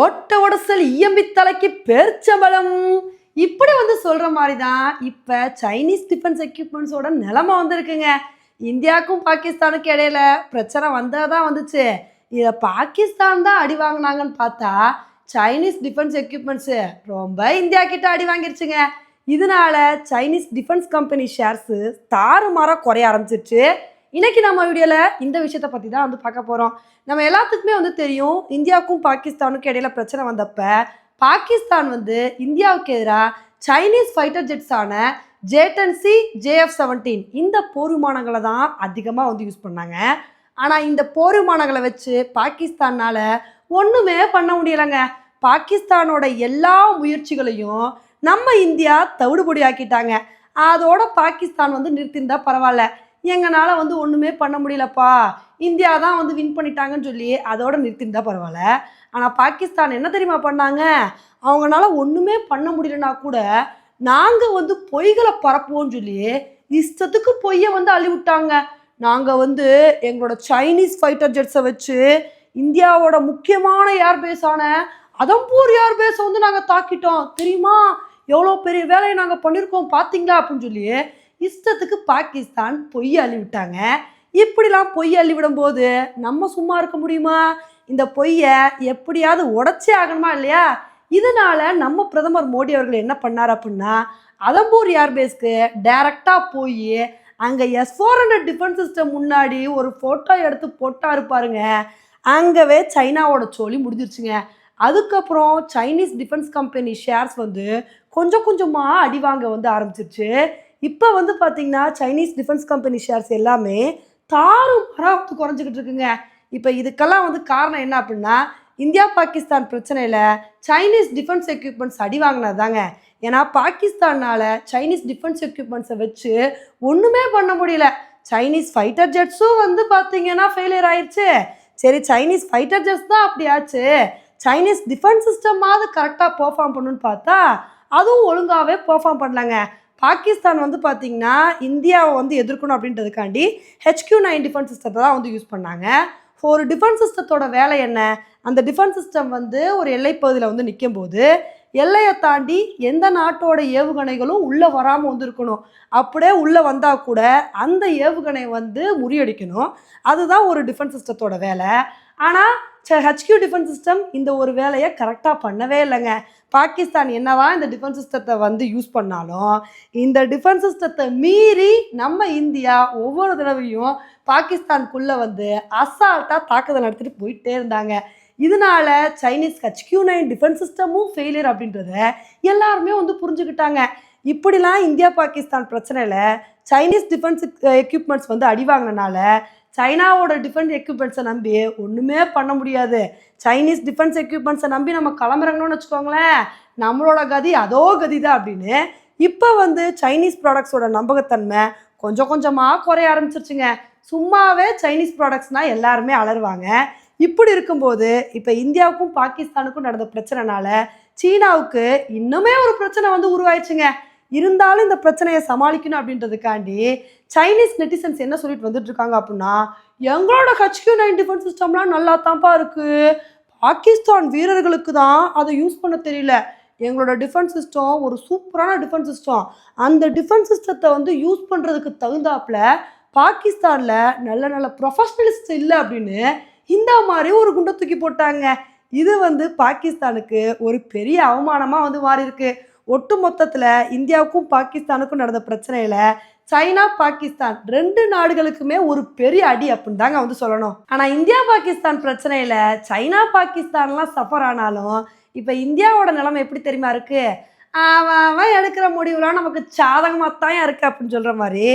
ஓட்ட உடசல் இயம்பி தலைக்கு பேர்ச்சம்பளம். இப்படி வந்து சொல்ற மாதிரி தான் இப்போ சைனீஸ் டிஃபென்ஸ் எக்யூப்மெண்ட்ஸோட நிலமை வந்திருக்குங்க. இந்தியாவுக்கும் பாகிஸ்தானுக்கும் இடையில பிரச்சனை வந்தால் தான் வந்துச்சு. இதை பாகிஸ்தான் தான் அடி வாங்கினாங்கன்னு பார்த்தா சைனீஸ் டிஃபென்ஸ் எக்யூப்மெண்ட்ஸு ரொம்ப இந்தியா கிட்ட அடி வாங்கிருச்சுங்க. இதனால சைனீஸ் டிஃபென்ஸ் கம்பெனி ஷேர்ஸு தாறுமாறாக குறைய ஆரம்பிச்சிருச்சு. இன்னைக்கு நம்ம வீடியோவில் இந்த விஷயத்தை பற்றி தான் வந்து பார்க்க போகிறோம் நம்ம எல்லாத்துக்குமே வந்து தெரியும் இந்தியாவுக்கும் பாகிஸ்தானுக்கும் இடையில பிரச்சனை வந்தப்ப பாகிஸ்தான் வந்து இந்தியாவுக்கு எதிராக சைனீஸ் ஃபைட்டர் ஜெட்ஸான ஜேடன்சி ஜேஎஃப் செவன்டீன் இந்த போர் விமானங்களை தான் அதிகமாக வந்து யூஸ் பண்ணாங்க. ஆனால் இந்த போர் விமானங்களை வச்சு பாகிஸ்தானால் ஒன்றுமே பண்ண முடியலைங்க. பாகிஸ்தானோட எல்லா முயற்சிகளையும் நம்ம இந்தியா தவிடுபொடி ஆக்கிட்டாங்க அதோட பாகிஸ்தான் வந்து நிறுத்தியிருந்தா பரவாயில்ல. எங்களால் வந்து ஒன்றுமே பண்ண முடியலப்பா. இந்தியா தான் வந்து வின் பண்ணிட்டாங்கன்னு சொல்லி அதோட நிறுத்திருந்தா பரவாயில்ல. ஆனால் பாகிஸ்தான் என்ன தெரியுமா பண்ணாங்க? அவங்களால ஒன்றுமே பண்ண முடியலன்னா கூட நாங்கள் வந்து பொய்களை பரப்புவோம்னு சொல்லி இஷ்டத்துக்கு பொய்யை வந்து அள்ளி விட்டாங்க நாங்கள் வந்து எங்களோட சைனீஸ் ஃபைட்டர் ஜெட்ஸை வச்சு இந்தியாவோட முக்கியமான ஏர்பேஸான அதம்பூர் ஏர்பேஸை வந்து நாங்கள் தாக்கிட்டோம். தெரியுமா? எவ்வளோ பெரிய வேலையை நாங்கள் பண்ணியிருக்கோம் பார்த்தீங்களா அப்படின்னு சொல்லி இஷ்டத்துக்கு பாகிஸ்தான் பொய் அள்ளி விட்டாங்க இப்படிலாம் பொய் அள்ளி விடும்போது நம்ம சும்மா இருக்க முடியுமா? இந்த பொய்யை எப்படியாவது உடச்சே ஆகணுமா இல்லையா? இதனால நம்ம பிரதமர் மோடி அவர்கள் என்ன பண்ணார் அப்படின்னா அதம்பூர் ஏர்பேஸ்க்கு டைரக்டாக போய் அங்கே S four hundred defence system முன்னாடி ஒரு ஃபோட்டோ எடுத்து போட்டாரு பாருங்க. அங்கவே சைனாவோட சோழி முடிஞ்சிருச்சுங்க. அதுக்கப்புறம் சைனீஸ் டிஃபென்ஸ் கம்பெனி ஷேர்ஸ் வந்து கொஞ்சம் கொஞ்சமாக அடிவாங்க வந்து ஆரம்பிச்சிருச்சு. இப்போ வந்து பார்த்தீங்கன்னா சைனீஸ் டிஃபென்ஸ் கம்பெனி ஷேர்ஸ் எல்லாமே தாரும் மரம் குறைஞ்சிக்கிட்டு இருக்குங்க. இப்போ இதுக்கெல்லாம் வந்து காரணம் என்ன அப்படின்னா இந்தியா பாகிஸ்தான் பிரச்சனையில் சைனீஸ் டிஃபென்ஸ் எக்யூப்மெண்ட்ஸ் அடி வாங்கினது தாங்க ஏன்னா பாகிஸ்தானால் சைனீஸ் டிஃபென்ஸ் எக்யூப்மெண்ட்ஸை வச்சு ஒன்றுமே பண்ண முடியல. சைனீஸ் ஃபைட்டர் ஜெட்ஸும் வந்து பார்த்தீங்கன்னா ஃபெயிலியர் ஆயிடுச்சு சரி சைனீஸ் ஃபைட்டர் ஜெட்ஸ் தான் அப்படி ஆச்சு. சைனீஸ் டிஃபென்ஸ் சிஸ்டமாவது கரெக்டாக பர்ஃபார்ம் பண்ணுன்னு பார்த்தா அதுவும் ஒழுங்காகவே பெர்ஃபார்ம் பண்ணலங்க. பாகிஸ்தான் வந்து பார்த்தீங்கன்னா இந்தியாவை வந்து எதிர்க்கணும் அப்படின்றதுக்காண்டி ஹெச்கியூ நைன் டிஃபென்ஸ் சிஸ்டத்தை தான் வந்து யூஸ் பண்ணாங்க. ஒரு டிஃபென்ஸ் சிஸ்டத்தோட வேலை என்ன? அந்த டிஃபென்ஸ் சிஸ்டம் வந்து ஒரு எல்லைப்பகுதியில் வந்து நிற்கும் போது எல்லையை தாண்டி எந்த நாட்டோட ஏவுகணைகளும் உள்ளே வராமல் வந்து இருக்கணும். அப்படியே உள்ளே வந்தால் கூட அந்த ஏவுகணை வந்து முறியடிக்கணும். அதுதான் ஒரு டிஃபென்ஸ் சிஸ்டத்தோட வேலை. ஆனால் ஹெச்கியூ டிஃபென்ஸ் சிஸ்டம் இந்த ஒரு வேலையை கரெக்டாக பண்ணவே இல்லைங்க. பாகிஸ்தான் என்னவா இந்த டிஃபென்ஸ் சிஸ்டத்தை வந்து யூஸ் பண்ணாலும் இந்த டிஃபென்ஸ் சிஸ்டத்தை மீறி நம்ம இந்தியா ஒவ்வொரு தடவையும் பாகிஸ்தானுக்குள்ளே வந்து அசால்ட்டாக தாக்குதல் நடத்திட்டு போயிட்டே இருந்தாங்க. இதனால சைனீஸ் ஹெச்கியூ நைன் டிஃபென்ஸ் சிஸ்டமும் ஃபெயிலியர் அப்படின்றத எல்லாருமே வந்து புரிஞ்சுக்கிட்டாங்க. இப்படிலாம் இந்தியா பாகிஸ்தான் பிரச்சனையில் சைனீஸ் டிஃபென்ஸ் எக்யூப்மெண்ட்ஸ் வந்து அடி வாங்கினால சைனாவோட டிஃபென்ஸ் எக்யூப்மெண்ட்ஸை நம்பி ஒன்றுமே பண்ண முடியாது. சைனீஸ் டிஃபென்ஸ் எக்யூப்மெண்ட்ஸை நம்பி நம்ம கிளம்புறோங்கன்னு வச்சுக்கோங்களேன். நம்மளோட கதி அதோ கதி தான் அப்படின்னு இப்போ வந்து சைனீஸ் ப்ராடக்ட்ஸோட நம்பகத்தன்மை கொஞ்சம் கொஞ்சமாக குறைய ஆரம்பிச்சிருச்சுங்க. சும்மாவே சைனீஸ் ப்ராடக்ட்ஸ்னால் எல்லாருமே அலறுவாங்க. இப்படி இருக்கும்போது இப்போ இந்தியாவுக்கும் பாகிஸ்தானுக்கும் நடந்த பிரச்சனைனால சீனாவுக்கு இன்னுமே ஒரு பிரச்சனை வந்து உருவாயிடுச்சுங்க. இருந்தாலும் இந்த பிரச்சனையை சமாளிக்கணும் அப்படின்றதுக்காண்டி சைனீஸ் நெட்டிசன்ஸ் என்ன சொல்லிட்டு வந்துட்டு இருக்காங்க அப்படின்னா எங்களோட ஹச்கியூ நைன் டிஃபென்ஸ் சிஸ்டம்லாம் நல்லா தான்ப்பா இருக்கு. பாகிஸ்தான் வீரர்களுக்கு தான் அதை யூஸ் பண்ண தெரியல. எங்களோட டிஃபென்ஸ் சிஸ்டம் ஒரு சூப்பரான டிஃபென்ஸ் சிஸ்டம் அந்த டிஃபென்ஸ் சிஸ்டத்தை வந்து யூஸ் பண்ணுறதுக்கு தகுந்தாப்புல பாகிஸ்தானில் நல்ல நல்ல ப்ரொஃபஷனலிஸ்ட் இல்லை அப்படின்னு இந்த மாதிரி ஒரு குண்டை தூக்கி போட்டாங்க. இது வந்து பாகிஸ்தானுக்கு ஒரு பெரிய அவமானமாக வந்து மாறியிருக்கு. ஒட்டு மொத்தத்தில் இந்தியாவுக்கும் பாகிஸ்தானுக்கும் நடந்த பிரச்சனையில் சைனா பாகிஸ்தான் ரெண்டு நாடுகளுக்குமே ஒரு பெரிய அடி அப்படின்னு தாங்க வந்து சொல்லணும். ஆனால் இந்தியா பாகிஸ்தான் பிரச்சனையில் சைனா பாகிஸ்தான்லாம் சஃபர் ஆனாலும் இப்போ இந்தியாவோட நிலைமை எப்படி தெரியுமா இருக்கு? அவன் எடுக்கிற முடிவுலாம் நமக்கு சாதகமாக தான் இருக்கு அப்படின்னு சொல்கிற மாதிரி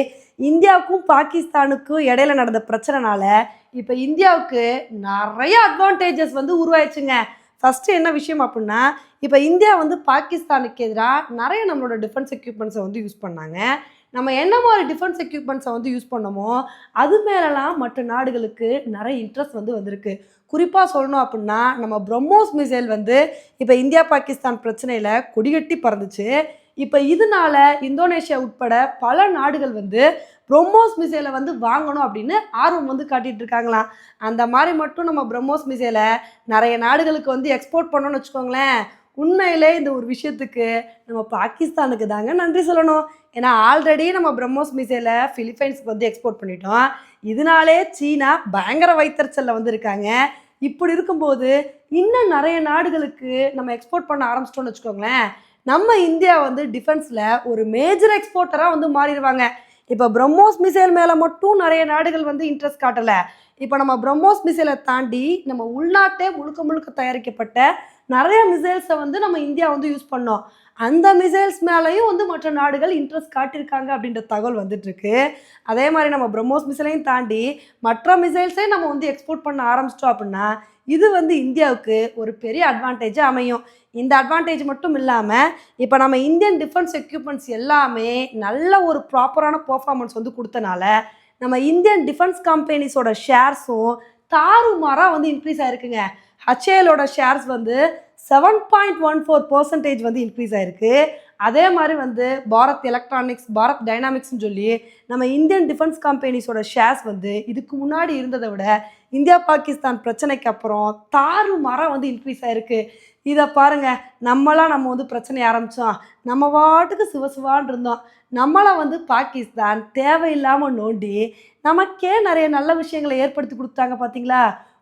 இந்தியாவுக்கும் பாகிஸ்தானுக்கும் இடையில நடந்த பிரச்சனைனால இப்போ இந்தியாவுக்கு நிறைய அட்வான்டேஜஸ் வந்து உருவாயிடுச்சுங்க. ஃபஸ்ட்டு என்ன விஷயம் அப்படின்னா இப்போ இந்தியா வந்து பாகிஸ்தானுக்கு எதிராக நிறைய நம்மளோட டிஃபென்ஸ் எக்யூப்மெண்ட்ஸை வந்து யூஸ் பண்ணாங்க. நம்ம என்ன மாதிரி டிஃபென்ஸ் எக்யூப்மெண்ட்ஸை வந்து யூஸ் பண்ணோமோ அது மேலெலாம் மற்ற நாடுகளுக்கு நிறைய இன்ட்ரெஸ்ட் வந்து வந்திருக்கு. குறிப்பாக சொல்லணும் அப்படின்னா நம்ம பிரம்மோஸ் மிசைல் வந்து இப்போ இந்தியா பாகிஸ்தான் பிரச்சனையில் கொடிகட்டி பறந்துச்சு. இப்போ இதனால இந்தோனேஷியா உட்பட பல நாடுகள் வந்து பிரம்மோஸ் மிசைலை வந்து வாங்கணும் அப்படின்னு ஆர்வம் வந்து காட்டிகிட்டு இருக்காங்களாம் அந்த மாதிரி மட்டும் நம்ம பிரம்மோஸ் மிசைலை நிறைய நாடுகளுக்கு வந்து எக்ஸ்போர்ட் பண்ணோன்னு வச்சுக்கோங்களேன். உண்மையிலே இந்த ஒரு விஷயத்துக்கு நம்ம பாகிஸ்தானுக்கு தாங்க நன்றி சொல்லணும். ஏன்னா ஆல்ரெடி நம்ம பிரம்மோஸ் மிசைலை பிலிப்பைன்ஸ்க்கு வந்து எக்ஸ்போர்ட் பண்ணிட்டோம். இதனாலே சீனா பயங்கர வைத்தறிச்சலில் வந்து இருக்காங்க இப்படி இருக்கும்போது இன்னும் நிறைய நாடுகளுக்கு நம்ம எக்ஸ்போர்ட் பண்ண ஆரம்பிச்சிட்டோம்னு வச்சுக்கோங்களேன். நம்ம இந்தியா வந்து டிஃபென்ஸில் ஒரு மேஜர் எக்ஸ்போர்ட்டராக வந்து மாறிடுவாங்க. இப்போ பிரம்மோஸ் மிசைல் மேலே மட்டும் நிறைய நாடுகள் வந்து இன்ட்ரெஸ்ட் காட்டலை. இப்போ நம்ம பிரம்மோஸ் மிசைலை தாண்டி நம்ம உள்நாட்டே முழுக்க முழுக்க தயாரிக்கப்பட்ட நிறைய மிசைல்ஸை வந்து நம்ம இந்தியா வந்து யூஸ் பண்ணோம். அந்த மிசைல்ஸ் மேலேயும் வந்து மற்ற நாடுகள் இன்ட்ரெஸ்ட் காட்டியிருக்காங்க அப்படின்ற தகவல் வந்துட்டுருக்கு. அதே மாதிரி நம்ம பிரம்மோஸ் மிசைலையும் தாண்டி மற்ற மிசைல்ஸையும் நம்ம வந்து எக்ஸ்போர்ட் பண்ண ஆரம்பிச்சிட்டோம் அப்படின்னா இது வந்து இந்தியாவுக்கு ஒரு பெரிய அட்வான்டேஜாக அமையும். இந்த அட்வான்டேஜ் மட்டும் இல்லாமல் இப்போ நம்ம இந்தியன் டிஃபென்ஸ் எக்யூப்மெண்ட்ஸ் எல்லாமே நல்ல ஒரு ப்ராப்பரான பர்ஃபார்மன்ஸ் வந்து கொடுத்தனால நம்ம இந்தியன் டிஃபென்ஸ் கம்பெனிஸோட ஷேர்ஸும் தாறுமாறாக வந்து இன்க்ரீஸ் ஆயிருக்குங்க. ஹச்ஏலோட ஷேர்ஸ் வந்து seven point one four percentage வந்து இன்க்ரீஸ் ஆயிருக்கு. அதே மாதிரி வந்து பாரத் எலக்ட்ரானிக்ஸ் பாரத் டைனாமிக்ஸ்னு சொல்லி நம்ம இந்தியன் டிஃபென்ஸ் கம்பெனிஸோட ஷேர்ஸ் வந்து இதுக்கு முன்னாடி இருந்ததை விட இந்தியா பாகிஸ்தான் பிரச்சனைக்கு அப்புறம் தாறு மரம் வந்து இன்க்ரீஸ் ஆயிருக்கு. இதை பாருங்க நம்மளாம் நம்ம வந்து பிரச்சனை ஆரம்பித்தோம் நம்ம பாட்டுக்கு சிவசிவான் இருந்தோம். நம்மளை வந்து பாகிஸ்தான் தேவையில்லாமல் நோண்டி நமக்கே நிறைய நல்ல விஷயங்களை ஏற்படுத்தி கொடுத்தாங்க பார்த்தீங்களா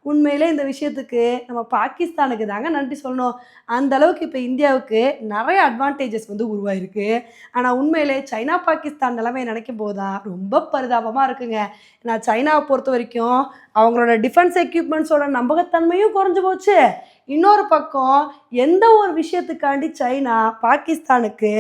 உண்மையிலே இந்த விஷயத்துக்கு நம்ம பாகிஸ்தானுக்கு தாங்க நன்றி சொல்லணும். அந்த அளவுக்கு இப்போ இந்தியாவுக்கு நிறைய அட்வான்டேஜஸ் வந்து உருவாயிருக்கு. ஆனால் உண்மையிலே சைனா பாகிஸ்தான் நிலைமையை நினைக்கும் போது தான் ரொம்ப பரிதாபமாக இருக்குங்க. நான் சைனாவை பொறுத்த வரைக்கும் அவங்களோட டிஃபென்ஸ் எக்யூப்மெண்ட்ஸோட நம்பகத்தன்மையும் குறைஞ்சு போச்சு. இன்னொரு பக்கம் எந்த ஒரு விஷயத்துக்காண்டி சைனா பாகிஸ்தானுக்கு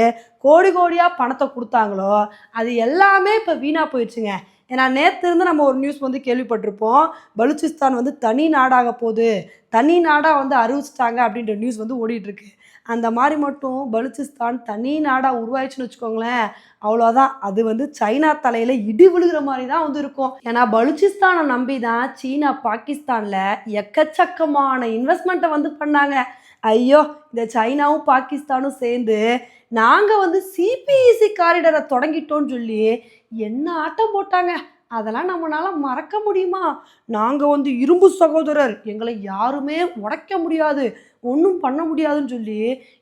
கோடி கோடியாக பணத்தை கொடுத்தாங்களோ அது எல்லாமே இப்போ வீணாக போயிடுச்சுங்க. ஏன்னா நேற்று இருந்து நம்ம ஒரு நியூஸ் வந்து கேள்விப்பட்டிருப்போம். பலுச்சிஸ்தான் வந்து தனி நாடாக போகுது. தனி நாடாக வந்து அறிவிச்சிட்டாங்க அப்படின்ற நியூஸ் வந்து ஓடிட்டுருக்கு அந்த மாதிரி மட்டும் பலுச்சிஸ்தான் தனி நாடாக உருவாயிடுச்சுன்னு வச்சுக்கோங்களேன் அவ்வளோதான் அது வந்து சைனா தலையில் இடி விழுகிற மாதிரி தான் வந்து இருக்கும். ஏன்னா பலுச்சிஸ்தானை நம்பி தான் சீனா பாகிஸ்தானில் எக்கச்சக்கமான இன்வெஸ்ட்மெண்ட்டை வந்து பண்ணாங்க. ஐயோ இந்த சைனாவும் பாகிஸ்தானும் சேர்ந்து நாங்கள் வந்து சிபிஇசி காரிடரை தொடங்கிட்டோம்னு சொல்லி என்ன ஆட்டம் போட்டாங்க? அதெல்லாம் நம்மளால மறக்க முடியுமா? நாங்கள் வந்து இரும்பு சகோதரர். எங்களை யாருமே உடைக்க முடியாது. ஒன்றும் பண்ண முடியாதுன்னு சொல்லி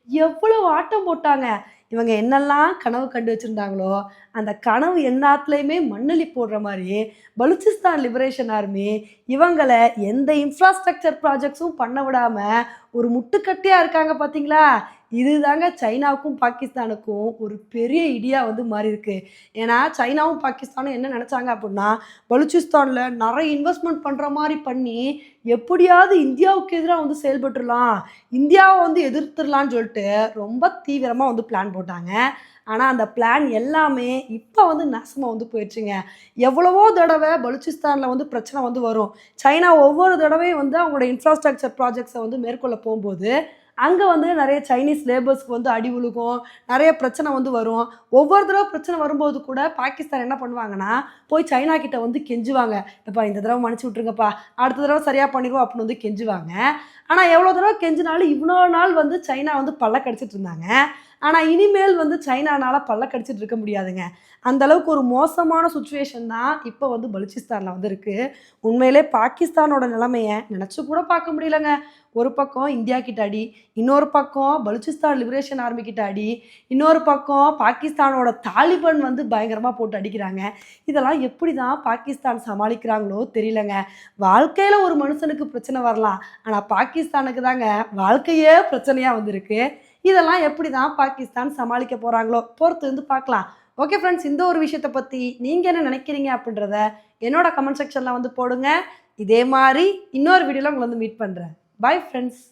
எவ்வளவு ஆட்டம் போட்டாங்க. இவங்க என்னெல்லாம் கனவு கண்டு வச்சுருந்தாங்களோ அந்த கனவு எல்லாத்துலேயுமே மண்ணலி போடுற மாதிரி பலுச்சிஸ்தான் லிபரேஷன் ஆர்மி இவங்களை எந்த இன்ஃப்ராஸ்ட்ரக்சர் ப்ராஜெக்ட்ஸும் பண்ண விடாமல் ஒரு முட்டுக்கட்டியாக இருக்காங்க பார்த்தீங்களா இதுதாங்க சைனாவுக்கும் பாகிஸ்தானுக்கும் ஒரு பெரிய இடியாக வந்து மாறி இருக்கு ஏன்னா சைனாவும் பாகிஸ்தானும் என்ன நினச்சாங்க அப்படின்னா பலுச்சிஸ்தானில் நிறைய இன்வெஸ்ட்மெண்ட் பண்ணுற மாதிரி பண்ணி எப்படியாவது இந்தியாவுக்கு எதிராக வந்து செயல்பட்டுடலாம் இந்தியாவை வந்து எதிர்த்துடலான்னு சொல்லிட்டு ரொம்ப தீவிரமாக வந்து பிளான் போட்டாங்க. ஆனால் அந்த பிளான் எல்லாமே இப்போ வந்து நாசமாக வந்து போயிடுச்சுங்க. எவ்வளவோ தடவை பலுச்சிஸ்தானில் வந்து பிரச்சனை வந்து வரும். சைனா ஒவ்வொரு தடவையும் வந்து அவங்களோட இன்ஃப்ராஸ்ட்ரக்சர் ப்ராஜெக்ட்ஸை வந்து மேற்கொள்ள போகும்போது அங்கே வந்து நிறைய சைனீஸ் லேபர்ஸ்க்கு வந்து அடி விழுகும் நிறைய பிரச்சனை வந்து வரும். ஒவ்வொரு தடவை பிரச்சனை வரும்போது கூட பாகிஸ்தான் என்ன பண்ணுவாங்கன்னா போய் சைனா கிட்ட வந்து கெஞ்சுவாங்க. இப்போ இந்த தடவை மன்னிச்சு விட்ருங்கப்பா அடுத்த தடவை சரியாக பண்ணிடுவோம் அப்படின்னு வந்து கெஞ்சுவாங்க. ஆனால் எவ்வளோ தடவை கெஞ்சினாலும் இவ்வளோ நாள் வந்து சைனா வந்து பல்ல கடிச்சிட்டு இருந்தாங்க. ஆனால் இனிமேல் வந்து சைனானால் பல்ல கடிச்சிட்டு இருக்க முடியாதுங்க. அந்த அளவுக்கு ஒரு மோசமான சுச்சுவேஷன் தான் இப்போ வந்து பலுச்சிஸ்தானில் வந்து இருக்குது உண்மையிலே பாகிஸ்தானோட நிலைமையை நினச்சி கூட பார்க்க முடியலங்க. ஒரு பக்கம் இந்தியா கிட்ட அடி இன்னொரு பக்கம் பலுச்சிஸ்தான் லிபரேஷன் ஆர்மி கிட்ட அடி இன்னொரு பக்கம் பாகிஸ்தானோட தாலிபன் வந்து பயங்கரமாக போட்டு அடிக்கிறாங்க. இதெல்லாம் எப்படி தான் பாகிஸ்தான் சமாளிக்கிறாங்களோ தெரியலங்க. வாழ்க்கையில் ஒரு மனுஷனுக்கு பிரச்சனை வரலாம். ஆனால் பாகிஸ்தானுக்கு தாங்க வாழ்க்கையே பிரச்சனையாக வந்திருக்கு. இதெல்லாம் எப்படி தான் பாகிஸ்தான் சமாளிக்க போகிறாங்களோ பொறுத்து வந்து பார்க்கலாம். ஓகே ஃப்ரெண்ட்ஸ் இந்த ஒரு விஷயத்தை பற்றி நீங்கள் என்ன நினைக்கிறீங்க அப்படின்றத என்னோட கமெண்ட் செக்ஷனில் வந்து போடுங்க. இதே மாதிரி இன்னொரு வீடியோவில் உங்களை வந்து மீட் பண்ணுறேன் பாய் ஃப்ரெண்ட்ஸ்